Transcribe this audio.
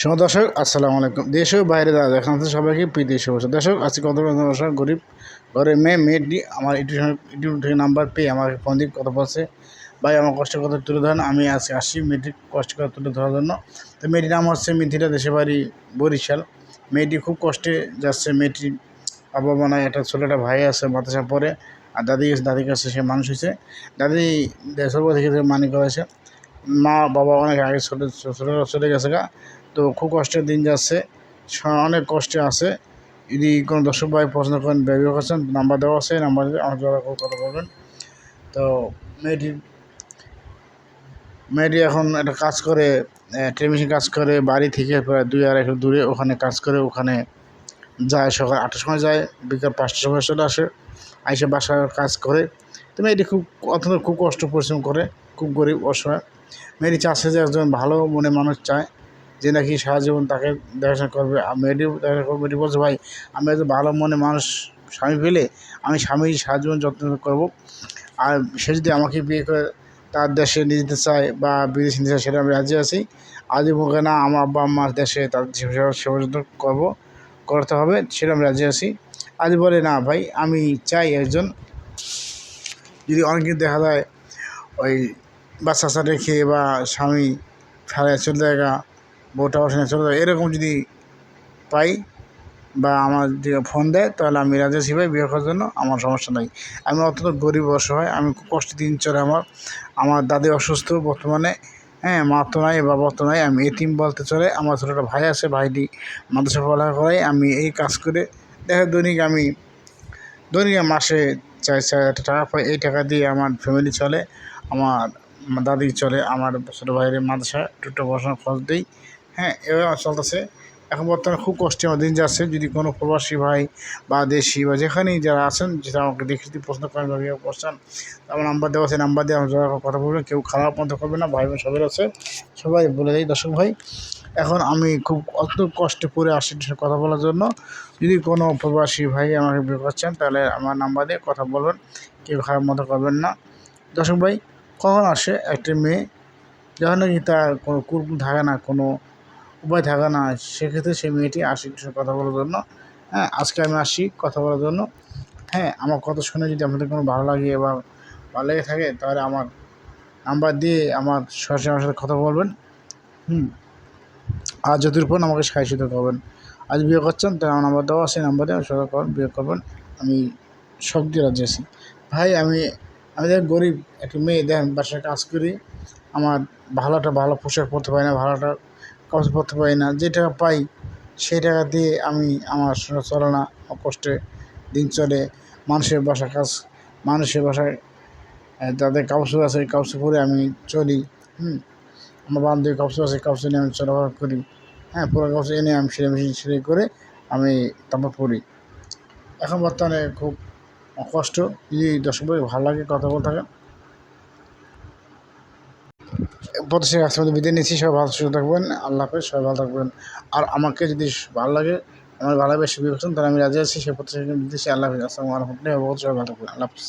সময় দর্শক, আসসালামু আলাইকুম। দেশ বাইরে দাদা আছে সবাইকে প্রীতি শুভেচ্ছা। দর্শক, আজকে কত দর্শক, গরিব ঘরে মেয়ে, মেয়েটি আমার ইউটিউব থেকে নাম্বার পেয়ে আমাকে ফোন দিয়ে কথা বলছে। ভাই, আমার কষ্ট কথা তুলে ধরেন, আমি আজকে আসি মেয়েটির কষ্ট কথা তুলে ধরার জন্য। তো মেয়েটির নাম হচ্ছে মিথিরা দেশের বাড়ি বরিশাল। মেয়েটি খুব কষ্টে যাচ্ছে মেয়েটি বাবা মা একটা ছোটো একটা ভাই আছে মাদ্রাসা পরে, আর দাদি গেছে, দাদির কাছে সে মানুষ হয়েছে। দাদি দেশের থেকে মানি করেছে। মা, বাবা অনেক আগে ছোটো চলে চলে গেছে গা। তো খুব কষ্টের দিন যাচ্ছে। অনেক কষ্টে আছে। যদি কোনো দর্শক ভাই প্রশ্ন করেন, ব্যবহার করছেন, নাম্বার দেওয়া আছে নাম্বার আমার দ্বারা কথা বলবেন। তো মেয়েটি মেয়েটি এখন একটা কাজ করে টেলিভিশন কাজ করে, বাড়ি থেকে প্রায় দুই আড়াই কিলো দূরে ওখানে কাজ করে, ওখানে যায়, সকাল আটটার সময় যায়, বিকাল পাঁচটার সময় চলে আসে, আইসে বাসার কাজ করে। তো মেয়েটি খুব, অত্যন্ত খুব কষ্ট পরিশ্রম করে, খুব গরিব অসহায়। মেয়েটি চাষে যে একজন ভালো মনে মানুষ চায়। যে নাকি সারা জীবন তাকে দেখাশোনা করবে। মেয়েটি দেখাশোনা করবে মেয়েটি বলছে ভাই আমি একজন ভালো মনে মানুষ স্বামী পেলে আমি স্বামী সারা জীবন যত্ন করব। আর সে যদি আমাকে বিয়ে করে তার দেশে নিয়ে যেতে চায় বা বিদেশে নিতে চায় সেটা আমি রাজি আছি। আজীবনকে না আমার আব্বা আম্মার দেশে তাদের সেবা যত্ন করব করতে হবে সেটা আমি রাজি আছি। আজ বলে না ভাই আমি চাই একজন। যদি অনেকে দেখা যায় ওই বাচ্চা চাচা রেখে বা স্বামী ফেলায় চলে গা, বউটা বসে চলে যায়। এরকম যদি পাই বা আমার যদি ফোন দেয়, তাহলে আমি রাজি ভাই বিয়ে করার জন্য আমার সমস্যা নাই। আমি অত্যন্ত গরিব অসহায় আমি খুব কষ্ট দিন চলে আমার। আমার দাদি অসুস্থ বর্তমানে হ্যাঁ মা তো নাই, বাবা তো নাই, আমি এতিম বলতে চলে, আমার ছোটো একটা ভাই আছে, ভাইটি মাদ্রাসা পড়ালেখা করাই আমি এই কাজ করে দেখা দৈনিক আমি, দৈনিক মাসে চার চার হাজার টাকা পাই, এই টাকা দিয়ে আমার ফ্যামিলি চলে, আমার দাদি চলে, আমার ছোটো ভাইয়ের মাদ্রাসা, দুটো পড়াশোনার খরচ দিই। হ্যাঁ এভাবে চলতেছে। এখন বর্তমানে খুব কষ্টে আমার দিন যাচ্ছে। যদি কোনো প্রবাসী ভাই বা দেশি বা যেখানেই যারা আছেন, যেটা আমাকে দেখে যদি পছন্দ করেন বা বিয়ে করছেন আমার নাম্বার দেওয়া আছে, নাম্বার দিয়ে আমার কথা বলবেন। কেউ খারাপ মতো করবে না ভাই বোন সবাই আছে সবাই বলে দেয়, দর্শক ভাই। এখন আমি খুব অত কষ্টে পড়ে আসি কথা বলার জন্য। যদি কোনো প্রবাসী ভাই আমাকে বিয়ে করছেন, তাহলে আমার নাম্বার দিয়ে কথা বলবেন। কেউ খারাপ মতো করবেন না। দর্শক ভাই, কখন আসে একটা মেয়ে? যখন নাকি তার কোনো কুরকুল থাকে না, কোনো উপায় থাকে না, সেক্ষেত্রে সেই মেয়েটি আসে কথা বলার জন্য। হ্যাঁ আজকে আমি আসি কথা বলার জন্য। হ্যাঁ আমার কথা শুনে যদি আপনাদের কোনো ভালো লাগে বা ভালো লেগে থাকে, তাহলে আমার নাম্বার দিয়ে আমার সরাসরি আমার সাথে কথা বলবেন। হুম, আর যদির উপর আমাকে সাহায্য করবেন। আজ বিয়ে করছেন তাই আমার নাম্বার দেওয়া আছে নাম্বার দিয়ে সবাই করবেন বিয়ে করবেন। আমি সব দিয়ে রাজি আছি। ভাই, আমি আমি দেখ গরিব একটু মেয়ে, দেখেন বাসায় কাজ করি, আমার ভালোটা ভালো পোশাক পরতে পারি না, ভালোটা পরতে পাই না। যে টাকা পাই, সেই টাকা দিয়ে আমি আমার চলে না। কষ্টে দিন চলে। মানুষের বাসা কাজ, মানুষের বাসায় যাদের কাপড় আছে, কাপড় পরে আমি চলি। হুম? আমার বান্ধবী কাপড় আছে, কাপড় নিয়ে আমি চলাফেরা করি। হ্যাঁ পুরো কাপড় এনে আমি সেলাই মেশিন সেলাই করে আমি তারপর পড়ি। এখন বর্তমানে খুব কষ্ট। যদি দর্শক ভালো লাগে, কথা বলতে প্রতিষ্ঠা কাছে মধ্যে বিদায় নিচ্ছি। সবাই ভালো সুস্থ থাকবেন। আল্লাহ হাফেজ, সবাই ভালো থাকবেন। আর আমাকে যদি ভালো লাগে, আমার ভালো লাগে সুবিধা তাহলে আমি রাজি আছি। সেই প্রতিষ্ঠা দিচ্ছি আল্লাহ হাফিজ। আসসালামু আলাইকুম। সবাই ভালো থাকবেন। আল্লাহ হাফিজ।